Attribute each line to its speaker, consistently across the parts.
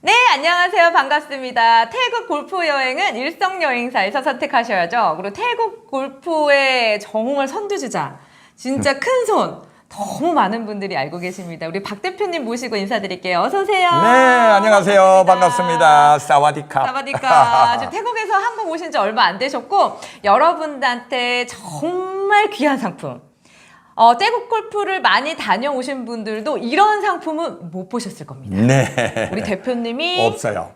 Speaker 1: 네, 안녕하세요. 반갑습니다. 태국 골프 여행은 일성 여행사에서 선택하셔야죠. 그리고 태국 골프의 정말 선두주자. 진짜
Speaker 2: 음.
Speaker 1: 큰 손. 너무 많은 분들이 알고 계십니다. 우리 박 대표님 모시고 인사드릴게요. 어서 오세요.
Speaker 2: 네, 안녕하세요. 반갑습니다. 사와디캅.
Speaker 1: 사바디카. 지금 태국에서 한국 오신 지 얼마 안 되셨고 여러분들한테 정말 귀한 상품. 어, 태국 골프를 많이 다녀오신 분들도 이런 상품은 못 보셨을 겁니다.
Speaker 2: 네.
Speaker 1: 우리 대표님이
Speaker 2: 없어요.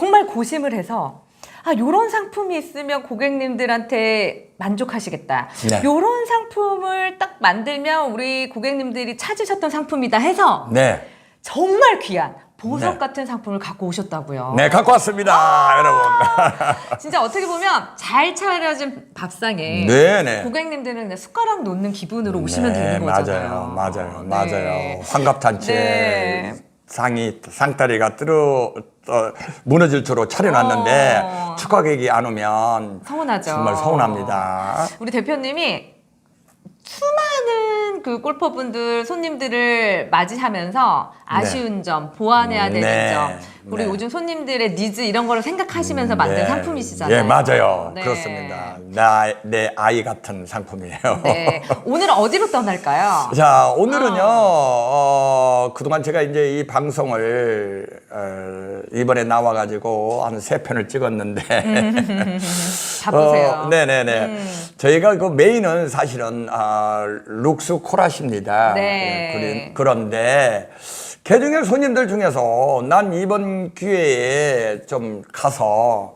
Speaker 1: 정말 고심을 해서 아 요런 상품이 있으면 고객님들한테 만족하시겠다.
Speaker 2: 네.
Speaker 1: 요런 상품을 딱 만들면 우리 고객님들이 찾으셨던 상품이다 해서
Speaker 2: 네.
Speaker 1: 정말 귀한 보석
Speaker 2: 네.
Speaker 1: 같은 상품을 갖고 오셨다고요.
Speaker 2: 네, 갖고 왔습니다, 여러분.
Speaker 1: 진짜 어떻게 보면 잘 차려진 밥상에
Speaker 2: 네, 네.
Speaker 1: 고객님들은 그냥 숟가락 놓는 기분으로 오시면 되는 거잖아요.
Speaker 2: 맞아요, 맞아요,
Speaker 1: 네.
Speaker 2: 맞아요. 환갑잔치에
Speaker 1: 네.
Speaker 2: 상이 상다리가 뜰어 어, 무너질 줄로 차려놨는데
Speaker 1: 어.
Speaker 2: 축하객이 안 오면
Speaker 1: 서운하죠.
Speaker 2: 정말 서운합니다.
Speaker 1: 우리 대표님이 수많은 그 골퍼분들 손님들을 맞이하면서 아쉬운 점, 보완해야 되는
Speaker 2: 네.
Speaker 1: 점, 우리
Speaker 2: 네.
Speaker 1: 요즘 손님들의 니즈 이런 거를 생각하시면서 만든
Speaker 2: 네.
Speaker 1: 상품이시잖아요.
Speaker 2: 예, 맞아요.
Speaker 1: 네.
Speaker 2: 그렇습니다. 나, 내 아이 같은 상품이에요.
Speaker 1: 네. 오늘은 어디로 떠날까요?
Speaker 2: 자, 오늘은요, 어, 그동안 제가 이제 이 방송을, 어, 이번에 나와가지고 한 세 편을 찍었는데.
Speaker 1: 바쁘세요.
Speaker 2: 어, 네네네.
Speaker 1: 음.
Speaker 2: 저희가 그 메인은 사실은, 아, 룩스 코라시입니다.
Speaker 1: 네.
Speaker 2: 예, 그런데, 개중에 손님들 중에서 난 이번 기회에 좀 가서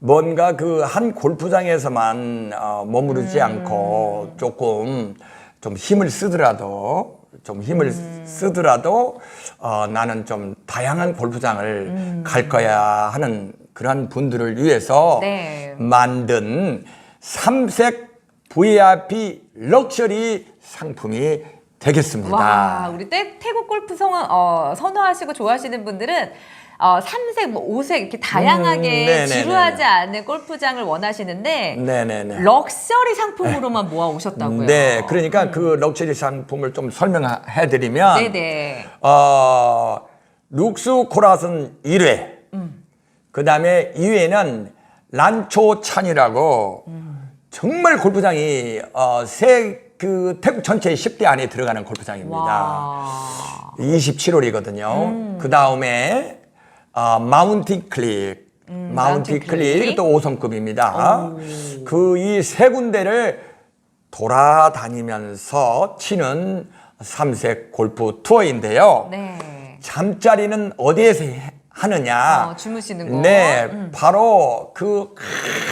Speaker 2: 뭔가 그 한 골프장에서만 어, 머무르지 않고 조금 좀 힘을 쓰더라도 좀 힘을 쓰더라도 어, 나는 좀 다양한 골프장을 갈 거야 하는 그런 분들을 위해서
Speaker 1: 네.
Speaker 2: 만든 삼색 VIP 럭셔리 상품이 되겠습니다.
Speaker 1: 와, 우리 태, 태국 골프 성은 어, 선호하시고 좋아하시는 분들은 어, 삼색, 뭐 오색 이렇게 다양하게
Speaker 2: 음, 네네네네.
Speaker 1: 지루하지 않은 골프장을 원하시는데
Speaker 2: 네네네.
Speaker 1: 럭셔리 상품으로만 모아 오셨다고요.
Speaker 2: 네, 그러니까 그 럭셔리 상품을 좀 설명해 드리면
Speaker 1: 네네.
Speaker 2: 어, 룩스 코라슨 1회.
Speaker 1: 음.
Speaker 2: 그다음에 2회는 란초 찬이라고 정말 골프장이 어, 세 그 태국 전체 10대 안에 들어가는 골프장입니다.
Speaker 1: 와.
Speaker 2: 27홀이거든요.
Speaker 1: 음.
Speaker 2: 그 다음에 어, 마운틴 클릭, 마운틴
Speaker 1: 마운틴 클릭.
Speaker 2: 클릭 또 5성급입니다. 그 이 세 군데를 돌아다니면서 치는 삼색 골프 투어인데요.
Speaker 1: 네.
Speaker 2: 잠자리는 어디에서 해- 하느냐?
Speaker 1: 어, 주무시는 곳.
Speaker 2: 네,
Speaker 1: 음.
Speaker 2: 바로 그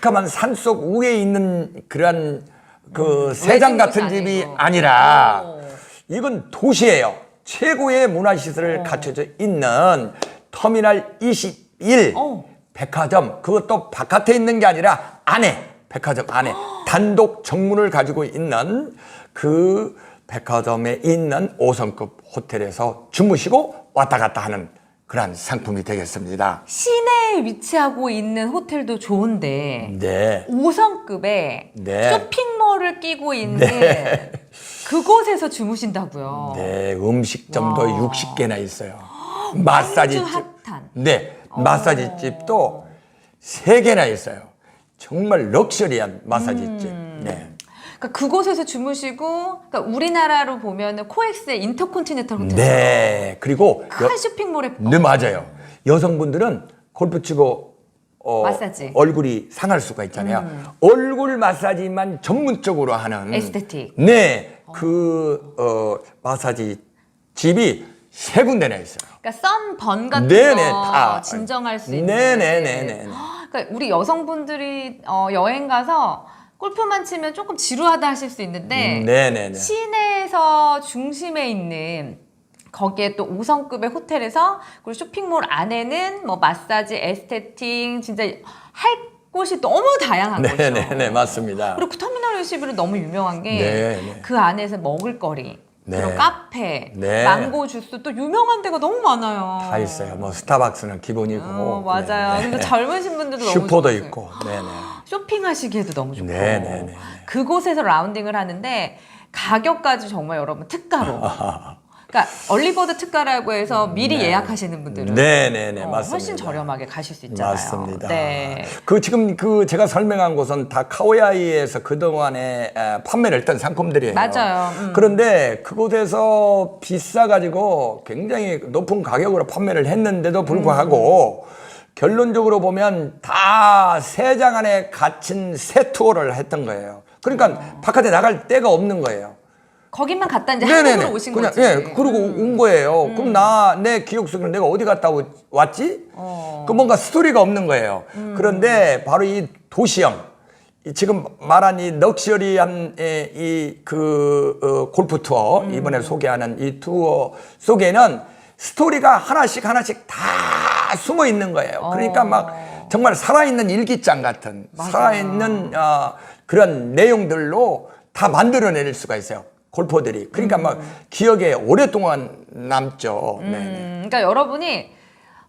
Speaker 2: 캄캄한 산속 위에 있는 그런 그 세장
Speaker 1: 외진
Speaker 2: 같은 집이
Speaker 1: 아니고.
Speaker 2: 아니라
Speaker 1: 오.
Speaker 2: 이건 도시예요. 최고의 문화시설을 갖춰져 있는 터미널 21
Speaker 1: 어.
Speaker 2: 백화점 그것도 바깥에 있는 게 아니라 안에 백화점 안에 단독 정문을 가지고 있는 그 백화점에 있는 5성급 호텔에서 주무시고 왔다 갔다 하는 그러한 상품이 되겠습니다.
Speaker 1: 시내에 위치하고 있는 호텔도 좋은데
Speaker 2: 네.
Speaker 1: 5성급의
Speaker 2: 네.
Speaker 1: 쇼핑 몰을 끼고 있는 그곳에서 주무신다고요.
Speaker 2: 네, 음식점도
Speaker 1: 와.
Speaker 2: 60개나 있어요. 마사지집.
Speaker 1: 아주 핫한.
Speaker 2: 네, 마사지 집도 세 개나 있어요. 정말 럭셔리한 마사지 집.
Speaker 1: 음.
Speaker 2: 네.
Speaker 1: 그러니까 그곳에서 주무시고 그러니까 우리나라로 보면은 코엑스의 인터컨티넨탈 호텔
Speaker 2: 네. 그리고
Speaker 1: 큰
Speaker 2: 여-
Speaker 1: 쇼핑몰에
Speaker 2: 네 맞아요. 여성분들은 골프 치고 어,
Speaker 1: 마사지. 음.
Speaker 2: 얼굴이 상할 수가 있잖아요. 얼굴 마사지만 전문적으로 하는
Speaker 1: 에스테틱.
Speaker 2: 네, 그 어, 마사지 집이 세 군데나 있어요.
Speaker 1: 그러니까 썬번 같은
Speaker 2: 네네,
Speaker 1: 거
Speaker 2: 다.
Speaker 1: 진정할 수 있는
Speaker 2: 네네네네.
Speaker 1: 그러니까 우리 여성분들이 어, 여행 가서 골프만 치면 조금 지루하다 하실 수 있는데
Speaker 2: 음, 네네네.
Speaker 1: 시내에서 중심에 있는 거기에 또 5성급의 호텔에서 그리고 쇼핑몰 안에는 뭐 마사지, 에스테팅 진짜 할 곳이 너무 다양한 거죠.
Speaker 2: 네네네 맞습니다.
Speaker 1: 그리고 그 터미널 21은 너무 유명한 게
Speaker 2: 네,
Speaker 1: 그
Speaker 2: 네.
Speaker 1: 안에서 먹을거리
Speaker 2: 네.
Speaker 1: 그리고 카페,
Speaker 2: 네.
Speaker 1: 망고 주스 또 유명한 데가 너무 많아요.
Speaker 2: 다 있어요. 뭐 스타벅스는 기본이고.
Speaker 1: 어, 맞아요.
Speaker 2: 네, 네.
Speaker 1: 근데 젊으신 분들도 너무
Speaker 2: 슈퍼도
Speaker 1: 좋고.
Speaker 2: 있고. 네네.
Speaker 1: 쇼핑하시기에도 너무 좋고
Speaker 2: 네, 네, 네.
Speaker 1: 그곳에서 라운딩을 하는데 가격까지 정말 여러분 특가로 그러니까 얼리버드 특가라고 해서 미리
Speaker 2: 네.
Speaker 1: 예약하시는 분들은
Speaker 2: 네네네
Speaker 1: 어,
Speaker 2: 맞습니다.
Speaker 1: 훨씬 저렴하게 가실 수 있잖아요.
Speaker 2: 맞습니다.
Speaker 1: 네.
Speaker 2: 그 지금 그 제가 설명한 곳은 다 카오야이에서 그 동안에 판매를 했던 상품들이에요.
Speaker 1: 맞아요. 음.
Speaker 2: 그런데 그곳에서 비싸 가지고 굉장히 높은 가격으로 판매를 했는데도 불구하고
Speaker 1: 음.
Speaker 2: 결론적으로 보면 다 세 장 안에 갇힌 새 투어를 했던 거예요. 그러니까 바깥에 나갈 데가 없는 거예요.
Speaker 1: 거기만 갔다 이제 한국으로 오신
Speaker 2: 그냥,
Speaker 1: 거지. 음.
Speaker 2: 예, 그러고 온 거예요. 그럼 나, 내 기억 속에 내가 어디 갔다 오- 왔지?
Speaker 1: 어. 음.
Speaker 2: 그 뭔가 스토리가 없는 거예요. 그런데 바로 이 도시형, 이 지금 말한 이 럭셔리한 이그 어, 골프 투어,
Speaker 1: 음.
Speaker 2: 이번에 소개하는 이 투어 속에는 스토리가 하나씩 하나씩 다 숨어 있는 거예요. 그러니까 막 정말 살아있는 일기장 같은
Speaker 1: 어.
Speaker 2: 살아있는 어, 그런 내용들로 다 만들어낼 수가 있어요. 골퍼들이. 그러니까 막 기억에 오랫동안 남죠. 네.
Speaker 1: 음, 그러니까 여러분이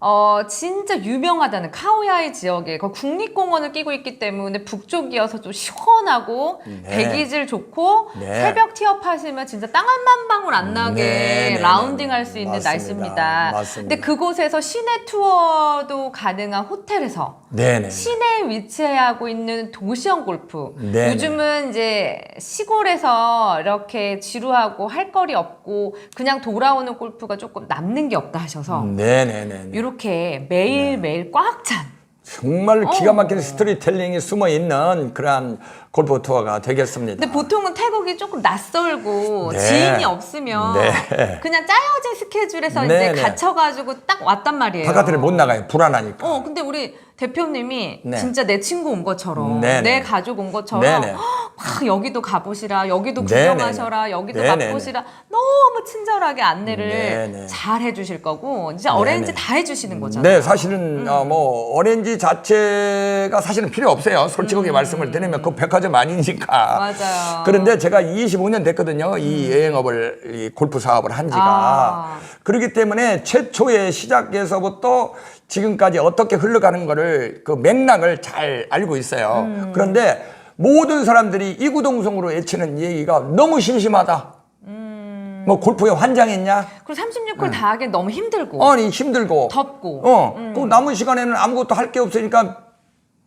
Speaker 1: 어 진짜 유명하다는 카오야이 지역에 그 국립공원을 끼고 있기 때문에 북쪽이어서 좀 시원하고
Speaker 2: 네.
Speaker 1: 대기질 좋고
Speaker 2: 네.
Speaker 1: 새벽 티업 하시면 진짜 땅 한 방울 안 나게
Speaker 2: 네, 네,
Speaker 1: 라운딩
Speaker 2: 네.
Speaker 1: 할수 있는
Speaker 2: 맞습니다.
Speaker 1: 날씨입니다.
Speaker 2: 맞습니다.
Speaker 1: 근데 그곳에서 시내 투어도 가능한 호텔에서
Speaker 2: 네네.
Speaker 1: 시내에 위치하고 있는 도시형 골프.
Speaker 2: 네네.
Speaker 1: 요즘은 이제 시골에서 이렇게 지루하고 할 거리 없고 그냥 돌아오는 골프가 조금 남는 게 없다 하셔서
Speaker 2: 네네네.
Speaker 1: 이렇게 매일매일 꽉 찬.
Speaker 2: 정말 기가 막힌
Speaker 1: 어.
Speaker 2: 스토리텔링이 숨어 있는 그러한 골프 투어가 되겠습니다.
Speaker 1: 근데 보통은 태국이 조금 낯설고
Speaker 2: 네.
Speaker 1: 지인이 없으면
Speaker 2: 네.
Speaker 1: 그냥 짜여진 스케줄에서
Speaker 2: 네,
Speaker 1: 이제
Speaker 2: 네.
Speaker 1: 갇혀가지고 딱 왔단 말이에요.
Speaker 2: 바깥을 못 나가요. 불안하니까.
Speaker 1: 어, 근데 우리 대표님이
Speaker 2: 네.
Speaker 1: 진짜 내 친구 온 것처럼,
Speaker 2: 네네.
Speaker 1: 내 가족 온 것처럼,
Speaker 2: 네 네.
Speaker 1: 막 여기도 가보시라, 여기도
Speaker 2: 네네네.
Speaker 1: 구경하셔라, 여기도
Speaker 2: 네네네.
Speaker 1: 맛보시라, 너무 친절하게 안내를
Speaker 2: 네네.
Speaker 1: 잘 해주실 거고, 진짜 어레인지
Speaker 2: 네네.
Speaker 1: 다 해주시는 거잖아요.
Speaker 2: 네, 사실은 어, 뭐 오렌지 자체가 사실은 필요 없어요. 솔직하게 말씀을 드리면 그 백화점 아니니까.
Speaker 1: 음. 맞아요.
Speaker 2: 그런데 제가 25년 됐거든요. 이 여행업을 이 골프 사업을 한 지가.
Speaker 1: 아.
Speaker 2: 그렇기 때문에 최초의 시작에서부터 지금까지 어떻게 흘러가는 거를 그 맥락을 잘 알고 있어요.
Speaker 1: 음.
Speaker 2: 그런데 모든 사람들이 이구동성으로 외치는 얘기가 너무 심심하다.
Speaker 1: 음.
Speaker 2: 뭐 골프에 환장했냐?
Speaker 1: 그리고 36홀 다 하기 너무 힘들고,
Speaker 2: 아니 힘들고
Speaker 1: 덥고.
Speaker 2: 어,
Speaker 1: 음.
Speaker 2: 그 남은 시간에는 아무것도 할 게 없으니까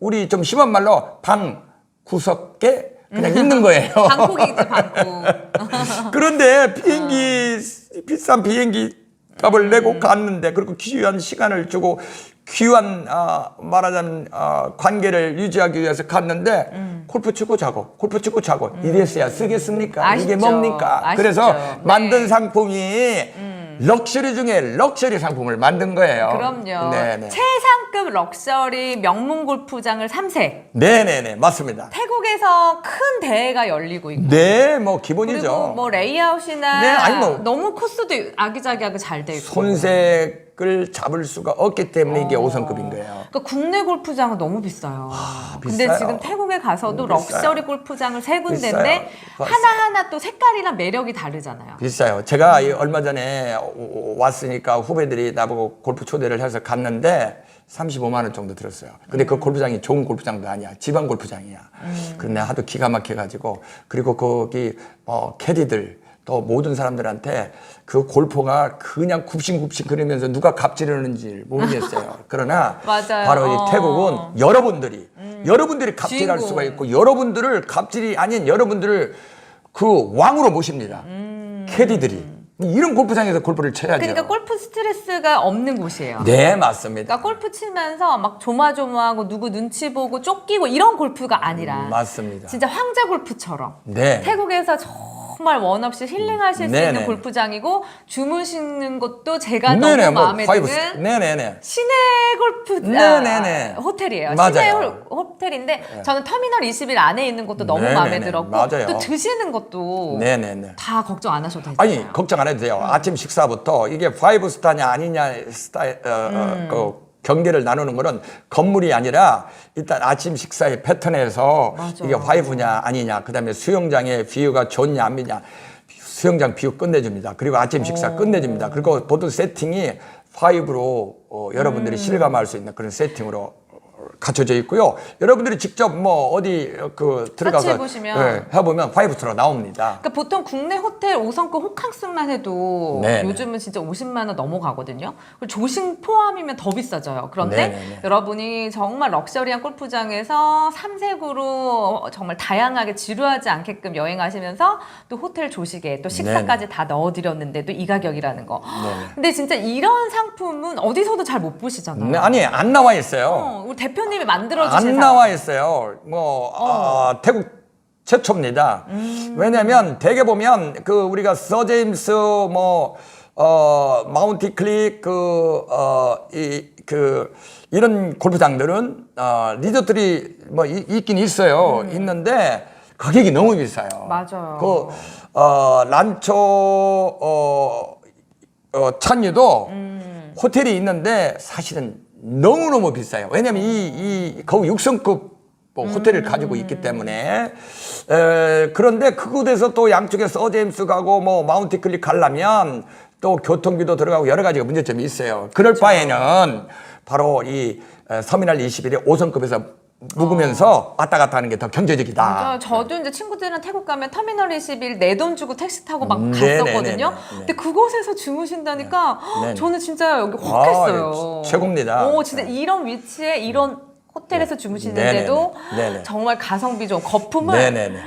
Speaker 2: 우리 좀 심한 말로 방 구석에 그냥 있는 거예요.
Speaker 1: 방콕이지, 방콕.
Speaker 2: 그런데 비행기 비싼 비행기 값을 내고 갔는데 그리고 귀한 시간을 주고 귀한 아, 말하자면 아, 관계를 유지하기 위해서 갔는데 골프 치고 자고 골프 치고 자고 이랬어야 쓰겠습니까? 이게
Speaker 1: 아쉽죠.
Speaker 2: 뭡니까?
Speaker 1: 아쉽죠.
Speaker 2: 그래서
Speaker 1: 네.
Speaker 2: 만든 상품이 럭셔리 중에 럭셔리 상품을 만든 거예요.
Speaker 1: 그럼요.
Speaker 2: 네네.
Speaker 1: 최상급 럭셔리 명문 골프장을 3세.
Speaker 2: 네네네 맞습니다.
Speaker 1: 태국에서 큰 대회가 열리고 있고.
Speaker 2: 네, 뭐 기본이죠.
Speaker 1: 그리고 뭐 레이아웃이나
Speaker 2: 네, 아니 뭐
Speaker 1: 너무 코스도 아기자기하게 잘 돼 있고.
Speaker 2: 손색 을 잡을 수가 없기 때문에 이게
Speaker 1: 어.
Speaker 2: 5성급인 거예요.
Speaker 1: 그러니까 국내 골프장은 너무 비싸요. 근데
Speaker 2: 비싸요.
Speaker 1: 지금 태국에 가서도
Speaker 2: 너무 비싸요.
Speaker 1: 럭셔리 골프장을 세 군데인데
Speaker 2: 비싸요.
Speaker 1: 하나하나 또 색깔이나 매력이 다르잖아요.
Speaker 2: 비싸요. 제가 이 얼마 전에 오- 왔으니까 후배들이 나보고 골프 초대를 해서 갔는데 35만 원 정도 들었어요. 근데 그 골프장이 좋은 골프장도 아니야. 지방 골프장이야. 그런데 하도 기가 막혀가지고 그리고 거기 어, 캐디들 또 모든 사람들한테 그 골퍼가 그냥 굽신굽신 그러면서 누가 갑질하는지 모르겠어요. 그러나. 바로
Speaker 1: 어.
Speaker 2: 이 태국은 여러분들이 여러분들이 갑질할
Speaker 1: 주인공.
Speaker 2: 수가 있고 여러분들을 갑질이 아닌 여러분들을 그 왕으로 모십니다. 캐디들이 이런 골프장에서 골프를 쳐야죠.
Speaker 1: 그러니까 골프 스트레스가 없는 곳이에요.
Speaker 2: 네 맞습니다.
Speaker 1: 그러니까 골프 치면서 막 조마조마하고 누구 눈치 보고 쫓기고 이런 골프가 아니라
Speaker 2: 음, 맞습니다.
Speaker 1: 진짜 황제 골프처럼
Speaker 2: 네.
Speaker 1: 태국에서 정말 원 없이 힐링하실 수
Speaker 2: 네네.
Speaker 1: 있는 골프장이고 주무시는 것도 제가
Speaker 2: 네네
Speaker 1: 너무
Speaker 2: 뭐
Speaker 1: 마음에
Speaker 2: 파이브
Speaker 1: 드는
Speaker 2: 네네네
Speaker 1: 시내 골프
Speaker 2: 네네네.
Speaker 1: 아, 호텔이에요.
Speaker 2: 맞아요.
Speaker 1: 시내 홀- 호텔인데 저는 터미널 21 안에 있는 것도 너무
Speaker 2: 네네네.
Speaker 1: 마음에 들었고
Speaker 2: 맞아요.
Speaker 1: 또 드시는 것도
Speaker 2: 네네네.
Speaker 1: 다 걱정 안 하셔도 되잖아요.
Speaker 2: 아니 걱정 안 해도 돼요. 아침 식사부터 이게 파이브 스타냐 아니냐 스타일 어, 어,
Speaker 1: 음.
Speaker 2: 그 경계를 나누는 거는 건물이 아니라 일단 아침 식사의 패턴에서
Speaker 1: 맞아.
Speaker 2: 이게 파이브냐 아니냐 그다음에 수영장의 뷰가 좋냐 안 좋냐 수영장 뷰 끝내줍니다. 그리고 아침 식사 끝내줍니다. 그리고 보통 세팅이 파이브로 어,
Speaker 1: 음.
Speaker 2: 여러분들이 실감할 수 있는 그런 세팅으로 갖춰져 있고요. 여러분들이 직접 뭐 어디 그 들어가서
Speaker 1: 서치해보시면.
Speaker 2: 예, 해보면 파이브 스타로 나옵니다.
Speaker 1: 그러니까 보통 국내 호텔 5성급 호캉스만 해도
Speaker 2: 네.
Speaker 1: 요즘은 진짜 50만 원 넘어가거든요. 그리고 조식 포함이면 더 비싸져요. 그런데
Speaker 2: 네, 네, 네.
Speaker 1: 여러분이 정말 럭셔리한 골프장에서 삼색으로 정말 다양하게 지루하지 않게끔 여행하시면서 또 호텔 조식에 또 식사까지 다 넣어드렸는데도 이 가격이라는 거.
Speaker 2: 네네.
Speaker 1: 근데 진짜 이런 상품은 어디서도 잘 못 보시잖아요.
Speaker 2: 네, 아니 안 나와 있어요.
Speaker 1: 어, 우리 대표님 이 만들어주신
Speaker 2: 안. 나와 있어요. 뭐 아, 태국 최초입니다. 왜냐하면 대개 보면 그 우리가 서 제임스 뭐 어, 마운티 클릭 그 어 이 그 이런 골프장들은 어, 리조트들이 뭐 이- 있긴 있어요. 있는데 가격이 너무 비싸요.
Speaker 1: 맞아요.
Speaker 2: 그 어, 란초 어, 어, 찬유도 호텔이 있는데 사실은 너무너무 비싸요. 왜냐면 이, 이 거의 6성급 뭐 호텔을 가지고 있기 때문에 에, 그런데 그곳에서 또 양쪽에 서제임스 가고 뭐 마운티 클릭 가려면 또 교통비도 들어가고 여러 가지가 문제점이 있어요. 그럴 바에는 바로 이 에, 서미날 21에 5성급에서 묵으면서 왔다 갔다 하는 게 더 경제적이다.
Speaker 1: 맞아요. 저도 이제 친구들이랑 태국 가면 터미널 21 내 돈 주고 택시 타고 막
Speaker 2: 음,
Speaker 1: 갔었거든요.
Speaker 2: 네네네네. 네.
Speaker 1: 근데 그곳에서 주무신다니까
Speaker 2: 네네.
Speaker 1: 저는 진짜 여기 혹했어요.
Speaker 2: 아, 최고입니다.
Speaker 1: 오, 진짜 이런 위치에 이런 호텔에서 주무시는데도
Speaker 2: 네네네. 네네.
Speaker 1: 정말 가성비 좋은 거품을
Speaker 2: 네네네.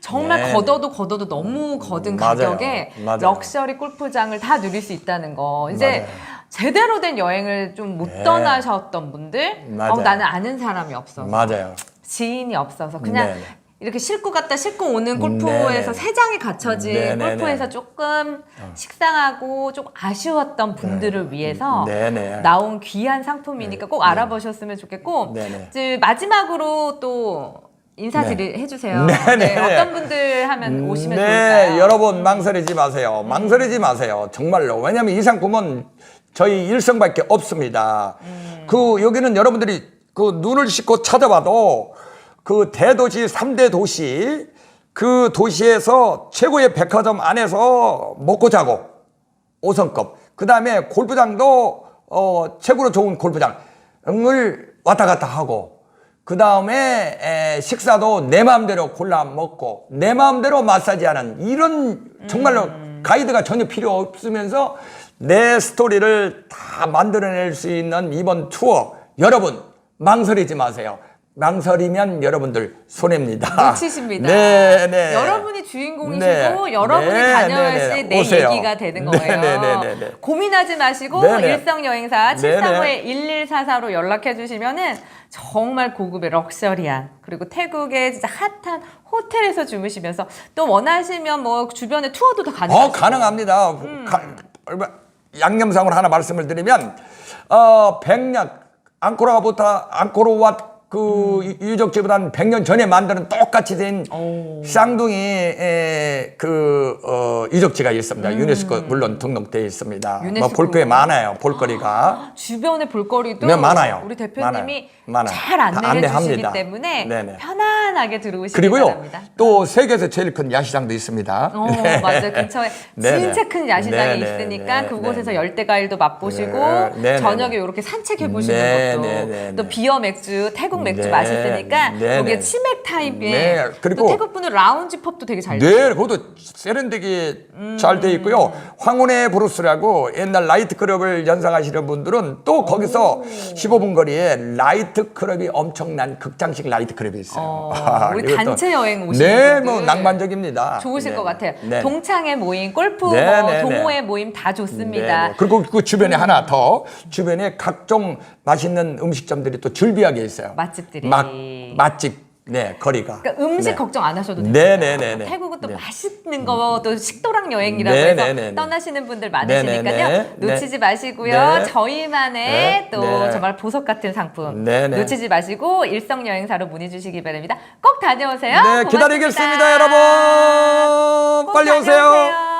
Speaker 1: 정말
Speaker 2: 네네.
Speaker 1: 걷어도 걷어도 너무 거둔
Speaker 2: 맞아요.
Speaker 1: 가격에
Speaker 2: 맞아요.
Speaker 1: 럭셔리 골프장을 다 누릴 수 있다는 거. 이제
Speaker 2: 맞아요.
Speaker 1: 제대로 된 여행을 좀 못
Speaker 2: 네.
Speaker 1: 떠나셨던 분들,
Speaker 2: 맞아요.
Speaker 1: 어, 나는 아는 사람이 없어서
Speaker 2: 맞아요.
Speaker 1: 지인이 없어서 그냥
Speaker 2: 네네.
Speaker 1: 이렇게 싣고 갔다 싣고 오는 골프에서
Speaker 2: 네네.
Speaker 1: 세 장이 갖춰진
Speaker 2: 네네네.
Speaker 1: 골프에서 조금 식상하고 조금 아쉬웠던 분들을 위해서
Speaker 2: 네네.
Speaker 1: 나온 귀한 상품이니까 꼭 알아보셨으면 좋겠고
Speaker 2: 네네.
Speaker 1: 이제 마지막으로 또 인사드리 해주세요.
Speaker 2: 네네.
Speaker 1: 네, 어떤 분들 하면 오시면
Speaker 2: 네,
Speaker 1: 좋을까요?
Speaker 2: 여러분 망설이지 마세요. 망설이지 마세요. 정말로. 왜냐하면 이 상품은 저희 일성밖에 없습니다. 그 여기는 여러분들이 그 눈을 씻고 찾아봐도 그 대도시 삼대 도시 그 도시에서 최고의 백화점 안에서 먹고 자고 5성급. 그 다음에 골프장도 어, 최고로 좋은 골프장을 왔다 갔다 하고 그 다음에 식사도 내 마음대로 골라 먹고 내 마음대로 마사지하는 이런 정말로 가이드가 전혀 필요 없으면서 내 스토리를 다 만들어낼 수 있는 이번 투어 여러분 망설이지 마세요. 망설이면 여러분들 손해입니다.
Speaker 1: 놓치십니다.
Speaker 2: 네, 네.
Speaker 1: 여러분이 주인공이시고
Speaker 2: 네.
Speaker 1: 여러분이
Speaker 2: 네,
Speaker 1: 다녀야지
Speaker 2: 네, 네.
Speaker 1: 내
Speaker 2: 오세요.
Speaker 1: 얘기가 되는
Speaker 2: 네,
Speaker 1: 거예요.
Speaker 2: 네, 네, 네, 네.
Speaker 1: 고민하지 마시고
Speaker 2: 네, 네.
Speaker 1: 일성여행사
Speaker 2: 네,
Speaker 1: 735에 1144로 연락해 주시면은 정말 고급의 럭셔리한 그리고 태국의 진짜 핫한 호텔에서 주무시면서 또 원하시면 뭐 주변에 투어도 더 가능하시고
Speaker 2: 어, 가능합니다.
Speaker 1: 음.
Speaker 2: 가- 얼마- 양념상으로 하나 말씀을 드리면, 어, 백약, 앙코르와부터, 앙코르와 그
Speaker 1: 음.
Speaker 2: 유적지보다는 100년 전에 만드는 똑같이 된
Speaker 1: 오.
Speaker 2: 쌍둥이 에, 그 어, 유적지가 있습니다. 유네스코 물론 등록되어 있습니다. 뭐
Speaker 1: 음. 유네스코.
Speaker 2: 볼게 많아요. 볼거리가.
Speaker 1: 주변에 볼거리도
Speaker 2: 네, 많아요.
Speaker 1: 우리 대표님이
Speaker 2: 많아요. 잘다
Speaker 1: 안내해 주시기. 때문에
Speaker 2: 네네.
Speaker 1: 편안하게 들어오시기
Speaker 2: 그리고요,
Speaker 1: 바랍니다.
Speaker 2: 또 세계에서 제일 큰 야시장도 있습니다.
Speaker 1: 어,
Speaker 2: 네.
Speaker 1: 맞아요. 근처에
Speaker 2: 네네.
Speaker 1: 진짜 큰 야시장이
Speaker 2: 네네.
Speaker 1: 있으니까
Speaker 2: 네,
Speaker 1: 그곳에서
Speaker 2: 네.
Speaker 1: 열대 과일도 맛보시고
Speaker 2: 네, 네네.
Speaker 1: 저녁에 이렇게 산책해 보시는
Speaker 2: 네,
Speaker 1: 것도 또
Speaker 2: 네.
Speaker 1: 비어 맥주, 태국 맥주
Speaker 2: 네,
Speaker 1: 맛있으니까
Speaker 2: 네,
Speaker 1: 여기에
Speaker 2: 네.
Speaker 1: 치맥 타입에
Speaker 2: 네, 그리고-
Speaker 1: 또 태국 분은 라운지 펍도 되게 잘 돼요.
Speaker 2: 네, 그것도 세련되게 잘 돼 있고요. 황혼의 브루스라고 옛날 라이트 클럽을 연상하시는 분들은 또 거기서 15분 거리에 라이트 클럽이 엄청난 극장식 라이트 클럽이 있어요.
Speaker 1: 어, 우리
Speaker 2: 이것도-
Speaker 1: 단체 여행 오시는
Speaker 2: 네,
Speaker 1: 분들
Speaker 2: 뭐 낭만적입니다.
Speaker 1: 좋으실
Speaker 2: 네,
Speaker 1: 것 같아요.
Speaker 2: 네.
Speaker 1: 동창회 모임, 골프
Speaker 2: 네,
Speaker 1: 뭐
Speaker 2: 네, 네.
Speaker 1: 동호회 모임 다 좋습니다.
Speaker 2: 네, 네. 그리고 그 주변에 하나 더 주변에 각종 맛있는 음식점들이 또 줄비하게 있어요.
Speaker 1: 맛집들이.
Speaker 2: 맛 맛집 네 거리가.
Speaker 1: 그러니까 음식
Speaker 2: 네.
Speaker 1: 걱정 안 하셔도
Speaker 2: 네,
Speaker 1: 됩니다.
Speaker 2: 네, 네, 네.
Speaker 1: 태국은 또
Speaker 2: 네.
Speaker 1: 맛있는 거, 또 식도락 여행이라고
Speaker 2: 네,
Speaker 1: 해서
Speaker 2: 네, 네, 네.
Speaker 1: 떠나시는 분들 많으시니까요.
Speaker 2: 네.
Speaker 1: 놓치지
Speaker 2: 네.
Speaker 1: 마시고요.
Speaker 2: 네.
Speaker 1: 저희만의
Speaker 2: 네,
Speaker 1: 또
Speaker 2: 네.
Speaker 1: 정말 보석 같은 상품
Speaker 2: 네, 네.
Speaker 1: 놓치지 마시고 일성 여행사로 문의 주시기 바랍니다. 꼭 다녀오세요.
Speaker 2: 네,
Speaker 1: 고맙습니다.
Speaker 2: 기다리겠습니다, 여러분.
Speaker 1: 꼭
Speaker 2: 빨리 오세요.
Speaker 1: 다녀오세요.